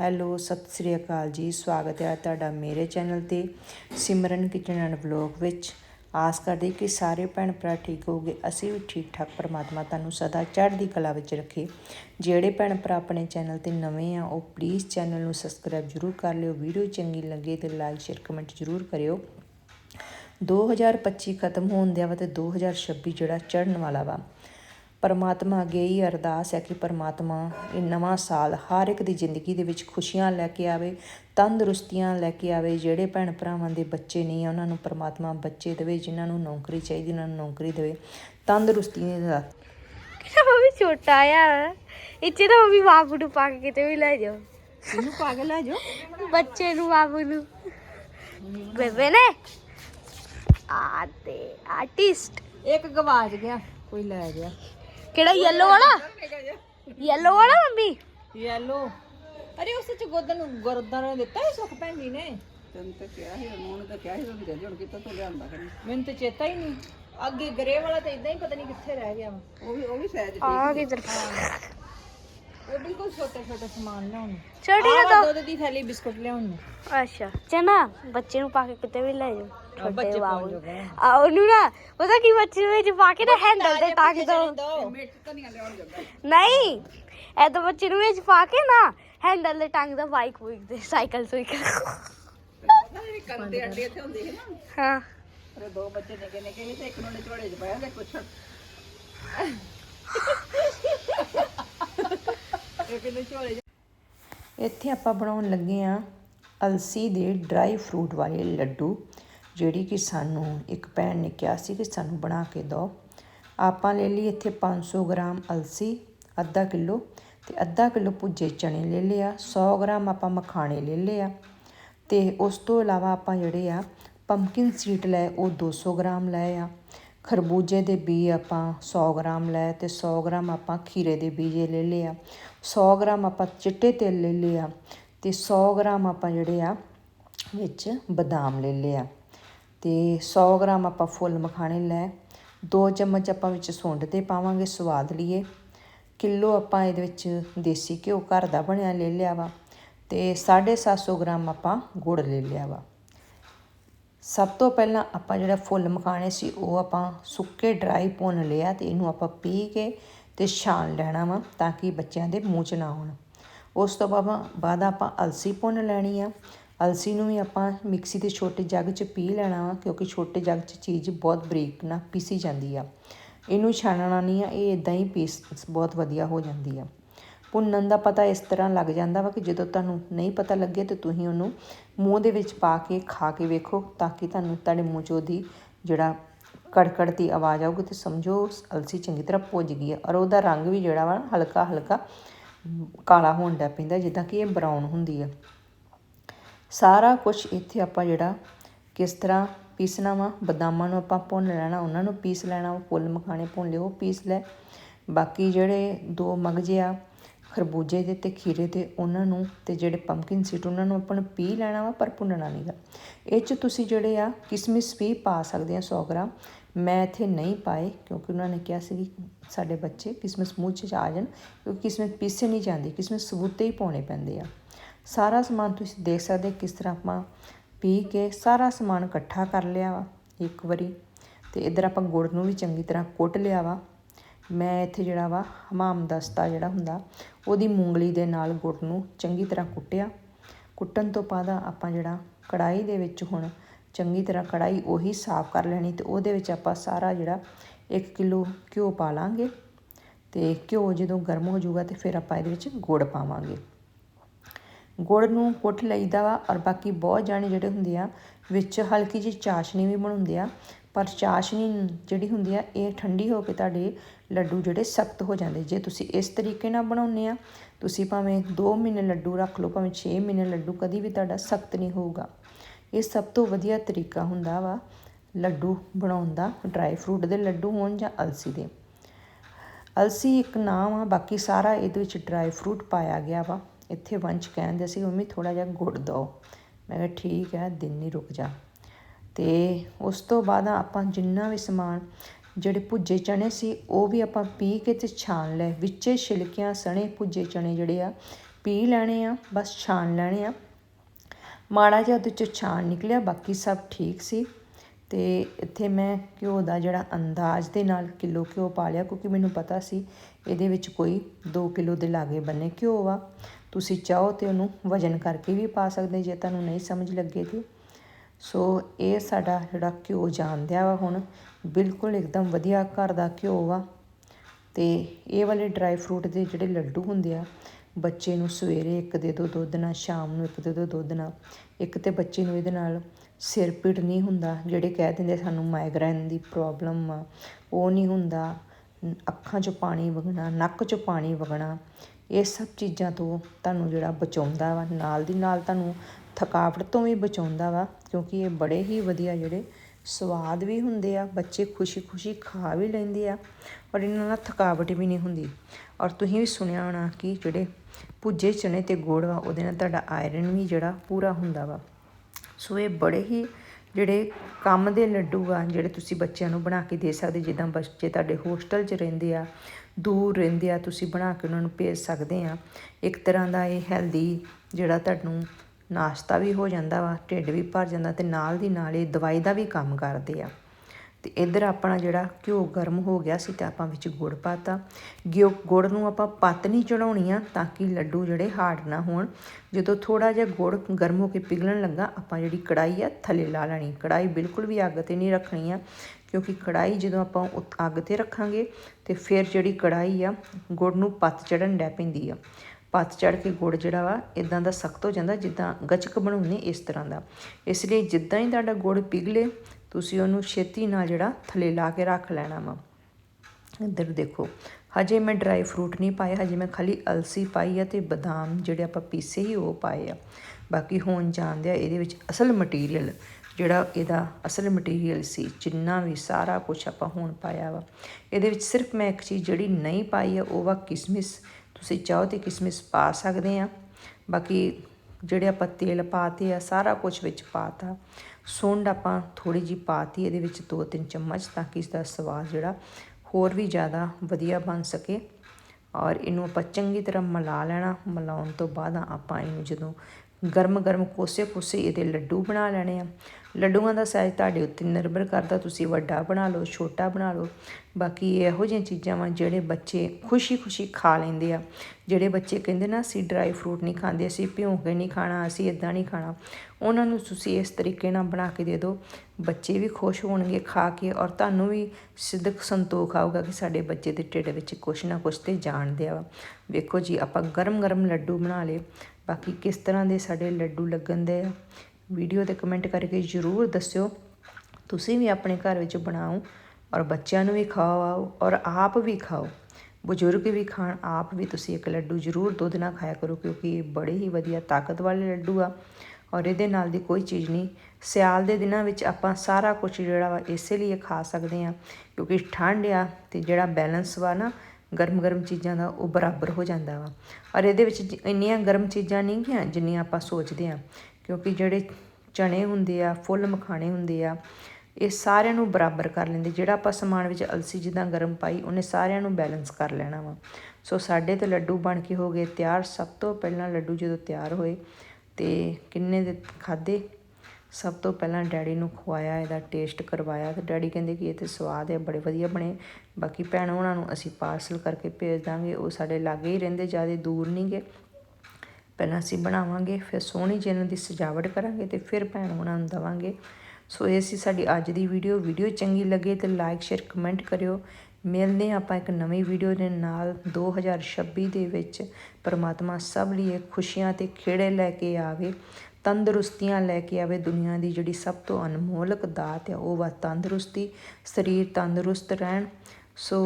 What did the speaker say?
Hello, Sat Sri ਅਕਾਲ ਜੀ। ਸਵਾਗਤ ਹੈ ਤੁਹਾਡਾ ਮੇਰੇ ਚੈਨਲ ਤੇ ਸਿਮਰਨ ਕਿਚਨ ਐਂਡ ਵਲੌਗ ਵਿੱਚ। ਆਸ ਕਰਦੇ ਕਿ ਸਾਰੇ ਭੈਣ ਭਰਾ ਠੀਕ ਹੋਗੇ ਅਸੀਂ ਵੀ ਠੀਕ ਠਾਕ ਪਰਮਾਤਮਾ ਤੁਹਾਨੂੰ ਸਦਾ ਚੜ੍ਹਦੀ ਕਲਾ ਵਿੱਚ ਰੱਖੇ। ਜਿਹੜੇ ਭੈਣ ਭਰਾ ਆਪਣੇ ਚੈਨਲ ਤੇ ਨਵੇਂ ਆ, ਉਹ ਪਲੀਜ਼ ਚੈਨਲ ਨੂੰ ਸਬਸਕ੍ਰਾਈਬ ਜਰੂਰ ਕਰ ਲਿਓ। ਵੀਡੀਓ ਚੰਗੀ ਲੱਗੇ ਤੇ ਲਾਈਕ ਸ਼ੇਅਰ ਕਮੈਂਟ ਜਰੂਰ ਕਰਿਓ। 2025 ਖਤਮ ਹੋਣ ਦਿਆ ਵਾ ਤੇ 2026 ਜਿਹੜਾ ਚੜ੍ਹਨ ਵਾਲਾ ਵਾ। ਪਰਮਾਤਮਾ ਅੱਗੇ ਹੀ ਅਰਦਾਸ ਹੈ ਕਿ ਪਰਮਾਤਮਾ ਇਹ ਨਵਾਂ ਸਾਲ ਹਰ ਇੱਕ ਦੀ ਜ਼ਿੰਦਗੀ ਦੇ ਵਿੱਚ ਖੁਸ਼ੀਆਂ ਲੈ ਕੇ ਆਵੇ ਤੰਦਰੁਸਤੀਆਂ ਲੈ ਕੇ ਆਵੇ ਜਿਹੜੇ ਭੈਣ ਭਰਾਵਾਂ ਦੇ ਬੱਚੇ ਨਹੀਂ ਆ ਉਹਨਾਂ ਨੂੰ ਪਰਮਾਤਮਾ ਬੱਚੇ ਦੇਵੇ ਜਿਨ੍ਹਾਂ ਨੂੰ ਨੌਕਰੀ ਚਾਹੀਦੀ ਉਹਨਾਂ ਨੂੰ ਨੌਕਰੀ ਦੇਵੇ ਤੰਦਰੁਸਤੀ ਦਾ ਕਿਹੜਾ ਉਹ ਵੀ ਛੋਟਾ ਯਾਰ ਇੱਥੇ ਤਾਂ ਉਹ ਵੀ ਬਾਬੂ ਨੂੰ ਪਾ ਕੇ ਕਿਤੇ ਵੀ ਲੈ ਜਾਓ। ਇਹਨੂੰ ਪਾਗਲ ਲੈ ਜਾਓ। ਬੱਚੇ ਨੂੰ ਬਾਬੂ ਨੂੰ। ਬੇਬੇ ਨੇ? ਆ ਤੇ ਆਰਟਿਸਟ। ਇੱਕ ਗਵਾਚ ਗਿਆ ਕੋਈ ਲੈ ਗਿਆ। ਕਿਹੜਾ ਯੈਲੋ ਵਾਲਾ? ਯੈਲੋ ਵਾਲਾ ਮੰਮੀ? ਯੈਲੋ ਅਰੇ ਉਸ ਚ ਗੋਦਨ ਗੁਰਦਾਰਾ ਦਿੱਤਾ ਹੈ ਸੁਖ ਭੈਣ ਜੀ ਨੇ। ਤੈਨੂੰ ਤਾਂ ਕਿਹਾ ਸੀ ਉਹਨੂੰ ਤਾਂ ਕਿਹਾ ਸੀ ਉਹਨੂੰ ਦੇ ਜੁੜ ਕੀਤਾ ਤੂੰ ਲਿਆਂਦਾ ਕਰੀ ਮੈਨੂੰ ਤੇ ਚੇਤਾ ਹੀ ਨਹੀਂ। ਅੱਗੇ ਗਰੇ ਵਾਲਾ ਤਾਂ ਇਦਾਂ ਹੀ ਪਤਾ ਨਹੀਂ ਕਿੱਥੇ ਰਹਿ ਗਿਆ ਵਾ। ਉਹ ਵੀ ਉਹ ਵੀ ਸਹਿਜ ਆ ਕਿਧਰ? ਉਹ ਬਿਲਕੁਲ ਛੋਟਾ ਛੋਟਾ ਸਮਾਨ ਲਿਆਉਣ ਨੂੰ ਛੋਟੀ ਆਹ ਨਾ ਦੁੱਧ ਦੀ ਥੈਲੀ ਬਿਸਕੁਟ ਲਿਆਉਣ ਨੂੰ ਅੱਛਾ ਚਨਾ ਬੱਚੇ ਨੂੰ ਪਾ ਕੇ ਕਿਤੇ ਵੀ ਲੈ ਜਾਓ ਛੋਟੇ ਬੱਚੇ ਬਾਬੂ ਪਹੁੰਚ ਗਏ ਆ ਉਹਨੂੰ ਨਾ ਪਤਾ ਕੀ ਬੱਚੇ ਨੂੰ ਵਿੱਚ ਪਾ ਕੇ ਨਾ ਹੈਂਡਲ ਤੇ ਟੰਗ ਦੋ ਮਿੱਟ ਤਾਂ ਨਹੀਂ ਲਿਆਉਣ ਜੋਗਾ ਨਹੀਂ ਇਹ ਤਾਂ ਬੱਚੇ ਨੂੰ ਵਿੱਚ ਪਾ ਕੇ ਨਾ ਹੈਂਡਲ ਤੇ ਟੰਗ ਦਾ ਬਾਈਕ ਬੁਈਕ ਦੇ ਸਾਈਕਲ ਸੁਈਕਲ ਪਤਾ ਨਹੀਂ ਕੰਨ ਦੇ ਅੱਡੇ ਇੱਥੇ ਹੁੰਦੇ ਸੀ ਨਾ ਹਾਂ ਫਿਰ ਦੋ ਬੱਚੇ ਨਿੱਕੇ ਨਿੱਕੇ ਸੀ ਤੇ ਇੱਕ ਨੂੰ ਝੋਲੇ 'ਚ ਪਾਇਆ ਤੇ ਕੁਛ ਇੱਕ ਨੂੰ ਝੋਲੇ 'ਚ ਇੱਥੇ ਆਪਾਂ ਬਣਾਉਣ ਲੱਗੇ ਆ ਅਲਸੀ ਦੇ ਡਰਾਈ ਫਰੂਟ ਵਾਲੇ ਲੱਡੂ, ਜਿਹੜੀ ਕਿ ਸਾਨੂੰ ਇੱਕ ਭੈਣ ਨੇ ਕਿਹਾ ਸੀ ਕਿ ਸਾਨੂੰ ਬਣਾ ਕੇ ਦਿਓ। ਆਪਾਂ ਲੈ ਲਈ ਇੱਥੇ 500 ਗ੍ਰਾਮ ਅਲਸੀ, ਅੱਧਾ ਕਿਲੋ ਤੇ ਅੱਧਾ ਕਿਲੋ ਭੁੱਜੇ ਚਣੇ ਲੈ ਲਿਆ 100 ਗ੍ਰਾਮ ਆਪਾਂ ਮਖਾਣੇ ਲੈ ਲਿਆ ਤੇ ਉਸ ਤੋਂ ਇਲਾਵਾ ਆਪਾਂ ਜਿਹੜੇ ਆ ਪੰਪਕਿਨ ਸੀਡ ਲੈ, ਉਹ 200 ਗ੍ਰਾਮ ਲਏ ਆ। ਖਰਬੂਜੇ ਦੇ ਬੀ ਆਪਾਂ 100 ਗ੍ਰਾਮ ਲਏ ਤੇ 100 ਗ੍ਰਾਮ ਆਪਾਂ ਖੀਰੇ ਦੇ ਬੀਜ ਲੈ ਲਏ ਆ। 100 ਗ੍ਰਾਮ ਆਪਾਂ ਚਿੱਟੇ ਤਿਲ ਲੈ ਲਏ ਆ ਤੇ 100 ਗ੍ਰਾਮ ਆਪਾਂ ਜਿਹੜੇ ਆ ਵਿੱਚ ਬਦਾਮ ਲੈ ਲਏ ਆ। ਤੇ 100 ਗ੍ਰਾਮ ਆਪਾਂ ਫੁੱਲ ਮਖਾਣੇ ਲੈ 2 ਚਮਚ ਆਪਾਂ ਵਿੱਚ ਸੁੰਡ ਤੇ ਪਾਵਾਂਗੇ ਸਵਾਦ ਲਈਏ। ਕਿਲੋ ਆਪਾਂ ਇਹਦੇ ਵਿੱਚ ਦੇਸੀ ਘਿਓ ਘਰ ਦਾ ਬਣਿਆ ਲੈ ਲਿਆ ਵਾ ਤੇ 750 ਗ੍ਰਾਮ ਆਪਾਂ ਗੁੜ ਲੈ ਲਿਆ ਵਾ। ਸਭ ਤੋਂ ਪਹਿਲਾਂ ਆਪਾਂ ਜਿਹੜਾ ਫੁੱਲ ਮਖਾਣੇ ਸੀ, ਉਹ ਆਪਾਂ ਸੁੱਕੇ ਡਰਾਈ ਭੁੰਨ ਲਿਆ ਤੇ ਇਹਨੂੰ ਆਪਾਂ ਪੀ ਕੇ ਤੇ ਛਾਣ ਲੈਣਾ ਵਾ ਤਾਂ ਕਿ ਬੱਚਿਆਂ ਦੇ ਮੂੰਹ 'ਚ ਨਾ ਆਉਣ। ਉਸ ਤੋਂ ਬਾਅਦ ਬਾਅਦ ਆਪਾਂ ਅਲਸੀ ਭੁੰਨ ਲੈਣੀ ਆ। ਅਲਸੀ ਨੂੰ ਵੀ ਆਪਾਂ ਮਿਕਸੀ ਦੇ ਛੋਟੇ ਜੱਗ 'ਚ ਪੀ ਲੈਣਾ ਵਾ, ਕਿਉਂਕਿ ਛੋਟੇ ਜੱਗ 'ਚ ਚੀਜ਼ ਬਹੁਤ ਬਰੀਕ ਨਾਲ ਪੀਸੀ ਜਾਂਦੀ ਆ। ਇਹਨੂੰ ਛਾਣਨਾ ਨਹੀਂ ਆ, ਇਹ ਇਦਾਂ ਹੀ ਪੀਸ, ਬਹੁਤ ਵਧੀਆ ਹੋ ਜਾਂਦੀ ਆ। ਭੁੰਨਣ ਦਾ ਪਤਾ ਇਸ ਤਰ੍ਹਾਂ ਲੱਗ ਜਾਂਦਾ ਵਾ ਕਿ ਜਦੋਂ ਤੁਹਾਨੂੰ ਨਹੀਂ ਪਤਾ ਲੱਗੇ ਤੇ ਤੁਸੀਂ ਉਹਨੂੰ ਮੂੰਹ ਦੇ ਵਿੱਚ ਪਾ ਕੇ ਖਾ ਕੇ ਵੇਖੋ ਤਾਂ ਕਿ ਤੁਹਾਨੂੰ ਤੁਹਾਡੇ ਮੂੰਹ 'ਚ ਉਹਦੀ ਜਿਹੜਾ ਕੜਕੜ ਦੀ ਆਵਾਜ਼ ਆਊਗੀ ਤੇ ਸਮਝੋ ਅਲਸੀ ਚੰਗੀ ਤਰ੍ਹਾਂ ਭੁੱਜ ਗਈ ਹੈ। ਔਰ ਉਹਦਾ ਰੰਗ ਵੀ ਜਿਹੜਾ ਵਾ ਹਲਕਾ ਹਲਕਾ ਕਾਲਾ ਹੋਣ ਦਾ ਪੈਂਦਾ ਜਿੱਦਾਂ ਕਿ ਇਹ ਬਰਾਊਨ ਹੁੰਦੀ ਹੈ। ਸਾਰਾ ਕੁਝ ਇੱਥੇ ਆਪਾਂ ਜਿਹੜਾ ਕਿਸ ਤਰ੍ਹਾਂ ਪੀਸਣਾ ਵਾ, ਬਦਾਮਾਂ ਨੂੰ ਆਪਾਂ ਭੁੰਨ ਲੈਣਾ, ਉਹਨਾਂ ਨੂੰ ਪੀਸ ਲੈਣਾ ਵਾ ਫੁੱਲ ਮਖਾਣੇ ਭੁੰਨ ਲਿਓ ਪੀਸ ਲੈ। ਬਾਕੀ ਜਿਹੜੇ ਦੋ ਮਗਜੇ ਆ ਖਰਬੂਜੇ ਦੇ ਤੇ ਖੀਰੇ ਦੇ ਉਹਨਾਂ ਨੂੰ ਤੇ ਜਿਹੜੇ ਪੰਪਕਿਨ ਸੀਡ ਉਹਨਾਂ ਨੂੰ ਆਪਾਂ ਨੂੰ ਪੀ ਲੈਣਾ ਵਾ ਪਰ ਭੁੰਨਣਾ ਨਹੀਂਗਾ ਇਹ ਚ ਤੁਸੀਂ ਜਿਹੜੇ ਆ ਕਿਸਮਿਸ ਵੀ ਪਾ ਸਕਦੇ ਆ 100 ਗ੍ਰਾਮ। ਮੈਂ ਇੱਥੇ ਨਹੀਂ ਪਾਏ ਕਿਉਂਕਿ ਉਹਨਾਂ ਨੇ ਕਿਹਾ ਸੀ ਕਿ ਸਾਡੇ ਬੱਚੇ ਕਿਸਮਿਸ ਮੂੰਹ 'ਚ ਆ ਜਾਣ ਕਿਉਂਕਿ ਕਿਸਮਿਸ ਪੀਸੇ ਨਹੀਂ ਜਾਂਦੀ, ਕਿਸਮਿਸ ਸਬੂਤੇ ਹੀ ਪਾਉਣੇ ਪੈਂਦੇ ਆ। ਸਾਰਾ ਸਮਾਨ ਤੁਸੀਂ ਦੇਖ ਸਕਦੇ ਕਿਸ ਤਰ੍ਹਾਂ ਆਪਾਂ ਪੀ ਕੇ ਸਾਰਾ ਸਮਾਨ ਇਕੱਠਾ ਕਰ ਲਿਆ ਵਾ ਇੱਕ ਵਾਰੀ ਤੇ ਇਧਰ ਆਪਾਂ ਗੁੜ ਨੂੰ ਵੀ ਚੰਗੀ ਤਰ੍ਹਾਂ ਕੁੱਟ ਲਿਆ ਵਾ। ਮੈਂ ਇੱਥੇ ਜਿਹੜਾ ਵਾ ਹਮਾਮ ਦਸਤਾ ਜਿਹੜਾ ਹੁੰਦਾ ਉਹਦੀ ਮੂੰਗਲੀ ਦੇ ਨਾਲ ਗੁੜ ਨੂੰ ਚੰਗੀ ਤਰ੍ਹਾਂ ਕੁੱਟਿਆ। ਕੁੱਟਣ ਤੋਂ ਬਾਅਦ ਆਪਾਂ ਜਿਹੜਾ ਕੜਾਈ ਦੇ ਵਿੱਚ ਹੁਣ ਚੰਗੀ ਤਰ੍ਹਾਂ ਕੜਾਈ ਉਹੀ ਸਾਫ਼ ਕਰ ਲੈਣੀ ਤੇ ਉਹਦੇ ਵਿੱਚ ਆਪਾਂ ਸਾਰਾ ਜਿਹੜਾ 1 ਕਿਲੋ ਘਿਓ ਪਾ ਲਾਂਗੇ ਤੇ ਘਿਓ ਜਦੋਂ ਗਰਮ ਹੋ ਜਾਊਗਾ ਤੇ ਫਿਰ ਆਪਾਂ ਇਹਦੇ ਵਿੱਚ ਗੁੜ ਪਾਵਾਂਗੇ। ਗੁੜ ਨੂੰ ਕੁੱਟ ਲਈਦਾ ਵਾ ਔਰ ਬਾਕੀ ਬਹੁਤ ਜਾਣੇ ਜਿਹੜੇ ਹੁੰਦੇ ਆ ਵਿੱਚ ਹਲਕੀ ਜਿਹੀ ਚਾਸ਼ਨੀ ਵੀ ਬਣਾਉਂਦੇ ਆ ਪਰ ਚਾਸ਼ਨੀ ਜਿਹੜੀ ਹੁੰਦੀ ਆ, ਇਹ ਠੰਡੀ ਹੋ ਕੇ ਤੁਹਾਡੇ ਲੱਡੂ ਜਿਹੜੇ ਸਖਤ ਹੋ ਜਾਂਦੇ। ਜੇ ਤੁਸੀਂ ਇਸ ਤਰੀਕੇ ਨਾਲ ਬਣਾਉਂਦੇ ਆ, ਤੁਸੀਂ ਭਾਵੇਂ 2 ਮਹੀਨੇ ਲੱਡੂ ਰੱਖ ਲਓ, ਭਾਵੇਂ 6 ਮਹੀਨੇ ਲੱਡੂ, ਕਦੀ ਵੀ ਤੁਹਾਡਾ ਸਖਤ ਨਹੀਂ ਹੋਊਗਾ। ਇਹ ਸਭ ਤੋਂ ਵਧੀਆ ਤਰੀਕਾ ਹੁੰਦਾ ਵਾ ਲੱਡੂ ਬਣਾਉਣ ਦਾ, ਡਰਾਈ ਫਰੂਟ ਦੇ ਲੱਡੂ ਹੋਣ ਜਾਂ ਅਲਸੀ ਦੇ। ਅਲਸੀ ਇੱਕ ਨਾਮ ਆ, ਬਾਕੀ ਸਾਰਾ ਇਹਦੇ ਵਿੱਚ ਡਰਾਈ ਫਰੂਟ ਪਾਇਆ ਗਿਆ ਵਾ। ਇੱਥੇ ਵੰਸ਼ ਕਹਿੰਦੇ ਸੀ, ਮੰਮੀ ਥੋੜਾ ਜਿਹਾ ਗੁੜ ਦਿਓ। ਮੈਂ ਕਿਹਾ, ਠੀਕ ਹੈ, ਦਿਨ ਨਹੀਂ ਰੁਕ ਜਾ। ਅਤੇ ਉਸ ਤੋਂ ਬਾਅਦ ਆਪਾਂ ਜਿੰਨਾ ਵੀ ਸਮਾਨ ਜਿਹੜੇ ਭੁੱਜੇ ਚਣੇ ਸੀ, ਉਹ ਵੀ ਆਪਾਂ ਪੀ ਕੇ ਅਤੇ ਛਾਣ ਲਏ। ਵਿੱਚੇ ਛਿਲਕਿਆਂ, ਸਣੇ ਭੁੱਜੇ ਚਣੇ ਜਿਹੜੇ ਆ, ਪੀ ਲੈਣੇ ਆ, ਬਸ ਛਾਣ ਲੈਣੇ ਆ। ਮਾੜਾ ਜਿਹਾ ਉਹਦੇ ਚੋਂ ਛਾਣ ਨਿਕਲਿਆ, ਬਾਕੀ ਸਭ ਠੀਕ ਸੀ। ਤੇ ਇੱਥੇ ਮੈਂ ਘਿਓ ਦਾ ਜਿਹੜਾ ਅੰਦਾਜ਼ ਦੇ ਨਾਲ ਕਿਲੋ ਘਿਓ ਪਾ ਲਿਆ, ਕਿਉਂਕਿ ਮੈਨੂੰ ਪਤਾ ਸੀ ਇਹਦੇ ਵਿੱਚ ਕੋਈ 2 ਕਿਲੋ ਦੇ ਲਾਗੇ ਬੰਨੇ ਘਿਓ ਆ। ਤੁਸੀਂ ਚਾਹੋ ਤੇ ਉਹਨੂੰ ਵਜਨ ਕਰਕੇ ਵੀ ਪਾ ਸਕਦੇ ਜੇ ਤੁਹਾਨੂੰ ਨਹੀਂ ਸਮਝ ਲੱਗੇ ਤੇ। ਸੋ ਇਹ ਸਾਡਾ ਜਿਹੜਾ ਘਿਓ ਜਾਣਦਿਆ ਵਾ ਹੁਣ, ਬਿਲਕੁਲ ਇੱਕਦਮ ਵਧੀਆ ਘਰ ਦਾ ਘਿਓ ਵਾ। ਤੇ ਇਹ ਵਾਲੇ ਡਰਾਈ ਫਰੂਟ ਦੇ ਜਿਹੜੇ ਲੱਡੂ ਹੁੰਦੇ ਆ, ਬੱਚੇ ਨੂੰ ਸਵੇਰੇ ਇੱਕ ਦੇ ਦੋ ਦੁੱਧ ਨਾਲ, ਸ਼ਾਮ ਨੂੰ ਇੱਕ ਦੇ ਦੋ ਦੁੱਧ ਨਾਲ, ਇੱਕ ਤੇ ਬੱਚੇ ਨੂੰ ਇਹਦੇ ਨਾਲ ਸਿਰ ਪੀੜ ਨਹੀਂ ਹੁੰਦਾ, ਜਿਹੜੇ ਕਹਿ ਦਿੰਦੇ ਸਾਨੂੰ ਮਾਈਗ੍ਰੇਨ ਦੀ ਪ੍ਰੋਬਲਮ ਆ, ਉਹ ਨਹੀਂ ਹੁੰਦਾ। ਅੱਖਾਂ 'ਚੋਂ ਪਾਣੀ ਵਗਣਾ, ਨੱਕ 'ਚੋਂ ਪਾਣੀ ਵਗਣਾ, ਇਹ ਸਭ ਚੀਜ਼ਾਂ ਤੋਂ ਤੁਹਾਨੂੰ ਜਿਹੜਾ ਬਚਾਉਂਦਾ ਵਾ, ਨਾਲ ਦੀ ਨਾਲ ਤੁਹਾਨੂੰ ਥਕਾਵਟ ਤੋਂ ਵੀ ਬਚਾਉਂਦਾ ਵਾ। ਕਿਉਂਕਿ ਇਹ ਬੜੇ ਹੀ ਵਧੀਆ ਜਿਹੜੇ ਸਵਾਦ ਵੀ ਹੁੰਦੇ ਆ, ਬੱਚੇ ਖੁਸ਼ੀ-ਖੁਸ਼ੀ ਖਾ ਵੀ ਲੈਂਦੇ ਆ, ਪਰ ਇਹਨਾਂ ਨਾਲ ਥਕਾਵਟ ਵੀ ਨਹੀਂ ਹੁੰਦੀ। ਔਰ ਤੁਸੀਂ ਵੀ ਸੁਣਿਆ ਹੋਣਾ ਕਿ ਜਿਹੜੇ ਭੁੱਜੇ ਚਨੇ ਤੇ ਗੁੜ ਵਾ, ਉਹਦੇ ਨਾਲ ਤੁਹਾਡਾ ਆਇਰਨ ਵੀ ਜਿਹੜਾ ਪੂਰਾ ਹੁੰਦਾ ਵਾ। ਸੋ ਇਹ ਬੜੇ ਹੀ ਜਿਹੜੇ ਕੰਮ ਦੇ ਲੱਡੂ ਆ, ਜਿਹੜੇ ਤੁਸੀਂ ਬੱਚਿਆਂ ਨੂੰ ਬਣਾ ਕੇ ਦੇ ਸਕਦੇ, ਜਿੱਦਾਂ ਬੱਚੇ ਤੁਹਾਡੇ ਹੋਸਟਲ 'ਚ ਰਹਿੰਦੇ ਆ, ਦੂਰ ਰਹਿੰਦੇ ਆ, ਤੁਸੀਂ ਬਣਾ ਕੇ ਉਹਨਾਂ ਨੂੰ ਭੇਜ ਸਕਦੇ ਆ। ਇੱਕ ਤਰ੍ਹਾਂ ਦਾ ਇਹ ਹੈਲਦੀ ਜਿਹੜਾ ਤੁਹਾਨੂੰ ਨਾਸ਼ਤਾ ਵੀ ਹੋ ਜਾਂਦਾ ਵਾ, ਢਿੱਡ ਵੀ ਭਰ ਜਾਂਦਾ ਤੇ ਨਾਲ ਦੀ ਨਾਲ ਇਹ ਦਵਾਈ ਦਾ ਵੀ ਕੰਮ ਕਰਦੇ ਆ। ਤੇ ਇੱਧਰ ਆਪਣਾ ਜਿਹੜਾ ਘਿਓ ਗਰਮ ਹੋ ਗਿਆ ਸੀ ਤੇ ਆਪਾਂ ਵਿੱਚ ਗੁੜ ਪਾਤਾ। ਗਿਓ ਗੁੜ ਨੂੰ ਆਪਾਂ ਪੱਤ ਨਹੀਂ ਚੜਾਉਣੀ ਆ ਤਾਂ ਕਿ ਲੱਡੂ ਜਿਹੜੇ ਹਾਰਡ ਨਾ ਹੋਣ। ਜਦੋਂ ਥੋੜਾ ਜਿਹਾ ਗੁੜ ਗਰਮ ਹੋ ਕੇ ਪਿਘਲਣ ਲੱਗਾ, ਆਪਾਂ ਜਿਹੜੀ ਕੜਾਈ ਆ ਥੱਲੇ ਲਾ ਲੈਣੀ। ਕੜਾਈ ਬਿਲਕੁਲ ਵੀ ਅੱਗ ਤੇ ਨਹੀਂ ਰੱਖਣੀ ਆ, ਕਿਉਂਕਿ ਕੜਾਈ ਜਦੋਂ ਆਪਾਂ ਉਤ- ਅੱਗ ਤੇ ਰੱਖਾਂਗੇ ਤੇ ਫਿਰ ਜਿਹੜੀ ਕੜਾਈ ਆ, ਗੁੜ ਨੂੰ ਪੱਤ ਚੜਨ ਡੈ ਪੈਂਦੀ ਆ। ਪੱਤ ਚੜ ਕੇ ਗੁੜ ਜਿਹੜਾ ਵਾ ਇਦਾਂ ਦਾ ਸਖਤ ਹੋ ਜਾਂਦਾ ਜਿੱਦਾਂ ਗੱਚਕ ਬਣਾਉਂਦੇ ਇਸ ਤਰ੍ਹਾਂ ਦਾ। ਇਸ ਲਈ ਜਿੱਦਾਂ ਹੀ ਤੁਹਾਡਾ ਗੁੜ ਪਿਘਲੇ ਤੁਸੀਂ ਉਹਨੂੰ ਛੇਤੀ ਨਾਲ ਜਿਹੜਾ ਥੱਲੇ ਲਾ ਕੇ ਰੱਖ ਲੈਣਾ ਵਾ। ਇੱਧਰ ਦੇਖੋ, ਹਜੇ ਮੈਂ ਡਰਾਈ ਫਰੂਟ ਨਹੀਂ ਪਾਏ, ਹਜੇ ਮੈਂ ਖਾਲੀ ਅਲਸੀ ਪਾਈ ਆ ਤੇ ਬਦਾਮ ਜਿਹੜੇ ਆਪਾਂ ਪੀਸੇ ਹੀ ਉਹ ਪਾਏ ਆ। ਬਾਕੀ ਹੁਣ ਜਾਣਦੇ ਆ ਇਹਦੇ ਵਿੱਚ ਅਸਲ ਮਟੀਰੀਅਲ ਜਿਹੜਾ ਇਹਦਾ ਅਸਲ ਮਟੀਰੀਅਲ ਸੀ, ਜਿੰਨਾ ਵੀ ਸਾਰਾ ਕੁਝ ਆਪਾਂ ਹੁਣ ਪਾਇਆ ਵਾ। ਇਹਦੇ ਵਿੱਚ ਸਿਰਫ ਮੈਂ ਇੱਕ ਚੀਜ਼ ਜਿਹੜੀ ਨਹੀਂ ਪਾਈ ਆ, ਉਹ ਵਾ ਕਿਸਮਿਸ। ਤੁਸੀਂ ਚਾਹੋ ਤੇ ਕਿਸਮਿਸ ਪਾ ਸਕਦੇ ਆ। ਬਾਕੀ ਜਿਹੜੇ ਆਪਾਂ ਤੇਲ ਪਾਤੇ ਆ, ਸਾਰਾ ਕੁਝ ਵਿੱਚ ਪਾਤਾ। ਸੁੰਡ ਆਪਾਂ ਥੋੜੀ ਜੀ ਪਾਤੀ, ਇਹਦੇ ਵਿੱਚ 2-3 ਚਮਚ ਤਾਂ ਕਿ ਇਸ ਦਾ ਸਵਾਦ ਜਿਹੜਾ ਹੋਰ ਵੀ ਜ਼ਿਆਦਾ ਵਧੀਆ ਬਣ ਸਕੇ। ਔਰ ਇਹਨੂੰ ਆਪਾਂ ਚੰਗੀ ਤਰ੍ਹਾਂ ਮਿਲਾ ਲੈਣਾ। ਮਿਲਾਉਣ ਤੋਂ ਬਾਅਦ ਆਪਾਂ ਇਹਨੂੰ ਜਦੋਂ ਗਰਮ ਗਰਮ ਕੋਸੇ ਕੋਸੇ ਇਹਦੇ ਲੱਡੂ ਬਣਾ ਲੈਣੇ ਆ। ਲੱਡੂਆਂ ਦਾ ਸਾਈਜ਼ ਤੁਹਾਡੇ ਉੱਤੇ ਨਿਰਭਰ ਕਰਦਾ, ਤੁਸੀਂ ਵੱਡਾ ਬਣਾ ਲਓ, ਛੋਟਾ ਬਣਾ ਲਓ। ਬਾਕੀ ਇਹੋ ਜਿਹੀਆਂ ਚੀਜ਼ਾਂ ਵਾ ਜਿਹੜੇ ਬੱਚੇ ਖੁਸ਼ੀ-ਖੁਸ਼ੀ ਖਾ ਲੈਂਦੇ ਆ। ਜਿਹੜੇ ਬੱਚੇ ਕਹਿੰਦੇ ਨਾ, ਅਸੀਂ ਡਰਾਈ ਫਰੂਟ ਨਹੀਂ ਖਾਂਦੇ, ਅਸੀਂ ਭਿਉਂ ਕੇ ਨਹੀਂ ਖਾਣਾ, ਅਸੀਂ ਇਦਾਂ ਨਹੀਂ ਖਾਣਾ। ਉਹਨਾਂ ਨੂੰ ਤੁਸੀਂ ਇਸ ਤਰੀਕੇ ਨਾਲ ਬਣਾ ਕੇ ਦੇ ਦਿਓ। ਬੱਚੇ ਵੀ ਖੁਸ਼ ਹੋਣਗੇ ਖਾ ਕੇ ਔਰ ਤੁਹਾਨੂੰ ਵੀ ਸਿੱਧਕ ਸੰਤੋਖ ਆਊਗਾ ਕਿ ਸਾਡੇ ਬੱਚੇ ਦੇ ਢਿੱਡ ਵਿੱਚ ਕੁਛ ਨਾ ਕੁਛ ਤੇ ਜਾਣਦੇ ਆ। ਵੇਖੋ ਜੀ, ਆਪਾਂ ਗਰਮ-ਗਰਮ ਲੱਡੂ ਬਣਾ ਲਏ। ਬਾਕੀ ਕਿਸ ਤਰ੍ਹਾਂ ਦੇ ਸਾਡੇ ਲੱਡੂ ਲੱਗਣ ਦੇ ਆ, ਵੀਡੀਓ ਤੇ ਕਮੈਂਟ ਕਰਕੇ ਜ਼ਰੂਰ ਦੱਸਿਓ। ਤੁਸੀਂ ਵੀ ਆਪਣੇ ਘਰ ਵਿੱਚ ਬਣਾਓ ਔਰ ਬੱਚਿਆਂ ਨੂੰ ਵੀ ਖਵਾਓ ਔਰ ਆਪ ਵੀ ਖਾਓ। ਬਜ਼ੁਰਗ ਵੀ ਖਾਣ, ਆਪ ਵੀ ਤੁਸੀਂ ਇੱਕ ਲੱਡੂ ਜ਼ਰੂਰ ਦੁੱਧ ਨਾਲ ਖਾਇਆ ਕਰੋ ਕਿਉਂਕਿ ਇਹ ਬੜੇ ਹੀ ਵਧੀਆ ਤਾਕਤ ਵਾਲੇ ਲੱਡੂ ਆ। ਔਰ ਇਹਦੇ ਨਾਲ ਦੀ ਕੋਈ ਚੀਜ਼ ਨਹੀਂ, ਸਿਆਲ ਦੇ ਦਿਨਾਂ ਵਿੱਚ ਆਪਾਂ ਸਾਰਾ ਕੁਝ ਜਿਹੜਾ ਵਾ ਇਸੇ ਲਈ ਖਾ ਸਕਦੇ ਆ ਕਿਉਂਕਿ ਠੰਡ ਆ ਤੇ ਜਿਹੜਾ ਬੈਲੈਂਸ ਵਾ ਨਾ ਗਰਮ ਗਰਮ ਚੀਜ਼ਾਂ ਦਾ ਉਹ ਬਰਾਬਰ ਹੋ ਜਾਂਦਾ ਵਾ। ਔਰ ਇਹਦੇ ਵਿੱਚ ਜ- ਇੰਨੀਆਂ ਗਰਮ ਚੀਜ਼ਾਂ ਨਹੀਂ ਗਿਆ ਜਿੰਨੀਆਂ ਆਪਾਂ ਸੋਚਦੇ ਆ। ਕਿਉਂਕਿ ਜਿਹੜੇ ਚਣੇ ਹੁੰਦੇ ਆ, ਫੁੱਲ ਮਖਾਣੇ ਹੁੰਦੇ ਆ, ਇਹ ਸਾਰਿਆਂ ਨੂੰ ਬਰਾਬਰ ਕਰ ਲੈਂਦੇ। ਜਿਹੜਾ ਆਪਾਂ ਸਮਾਨ ਵਿੱਚ ਅਲਸੀ ਜਿੱਦਾਂ ਗਰਮ ਪਾਈ, ਉਹਨੇ ਸਾਰਿਆਂ ਨੂੰ ਬੈਲੈਂਸ ਕਰ ਲੈਣਾ ਵਾ। ਸੋ ਸਾਡੇ ਤੇ ਲੱਡੂ ਬਣ ਕੇ ਹੋ ਗਏ ਤਿਆਰ। ਸਭ ਤੋਂ ਪਹਿਲਾਂ ਲੱਡੂ ਜਦੋਂ ਤਿਆਰ ਹੋਏ ਤੇ ਕਿੰਨੇ ਦੇ ਖਾਦੇ ਸਭ ਤੋਂ ਪਹਿਲਾਂ ਡੈਡੀ ਨੂੰ ਖਵਾਇਆ, ਇਹਦਾ ਟੇਸਟ ਕਰਵਾਇਆ ਤੇ ਡੈਡੀ ਕਹਿੰਦੇ ਕਿ ਇਹ ਤੇ ਸਵਾਦ ਹੈ, ਬੜੇ ਵਧੀਆ ਬਣੇ। ਬਾਕੀ ਭੈਣ ਉਹਨਾਂ ਨੂੰ ਅਸੀਂ ਪਾਰਸਲ ਕਰਕੇ ਭੇਜ ਦਾਂਗੇ, ਉਹ ਸਾਡੇ ਲਾਗੇ ਹੀ ਰਹਿੰਦੇ, ਜ਼ਿਆਦਾ ਦੂਰ ਨਹੀਂ ਗਏ ਪਹਿਲਾਂ ਅਸੀਂ ਬਣਾਵਾਂਗੇ, ਫਿਰ ਸੋਹਣੀ ਜਿਹੀ ਇਹਨਾਂ ਦੀ ਸਜਾਵਟ ਕਰਾਂਗੇ ਤੇ ਫਿਰ ਭੈਣ ਉਹਨਾਂ ਨੂੰ ਦਵਾਂਗੇ। ਸੋ ਇਹ ਸੀ ਸਾਡੀ ਅੱਜ ਦੀ ਵੀਡੀਓ ਵੀਡੀਓ ਚੰਗੀ ਲੱਗੇ ਤੇ ਲਾਈਕ ਸ਼ੇਅਰ ਕਮੈਂਟ ਕਰਿਓ। ਮਿਲਦੇ ਹਾਂ ਆਪਾਂ ਇੱਕ ਨਵੀਂ ਵੀਡੀਓ ਦੇ ਨਾਲ 2026 ਦੇ ਵਿੱਚ। ਪਰਮਾਤਮਾ ਸਭ ਲਈ ਖੁਸ਼ੀਆਂ ਤੇ ਖੇੜੇ ਲੈ ਕੇ ਆਵੇ। ਤੰਦਰੁਸਤੀਆਂ ਲੈ ਕੇ ਆਵੇ ਦੁਨੀਆ ਦੀ ਜਿਹੜੀ ਸਭ ਤੋਂ ਅਨਮੋਲਕ ਦਾਤ ਹੈ ਉਹ ਵਾ ਤੰਦਰੁਸਤੀ, ਸਰੀਰ ਤੰਦਰੁਸਤ ਰਹਿਣ। ਸੋ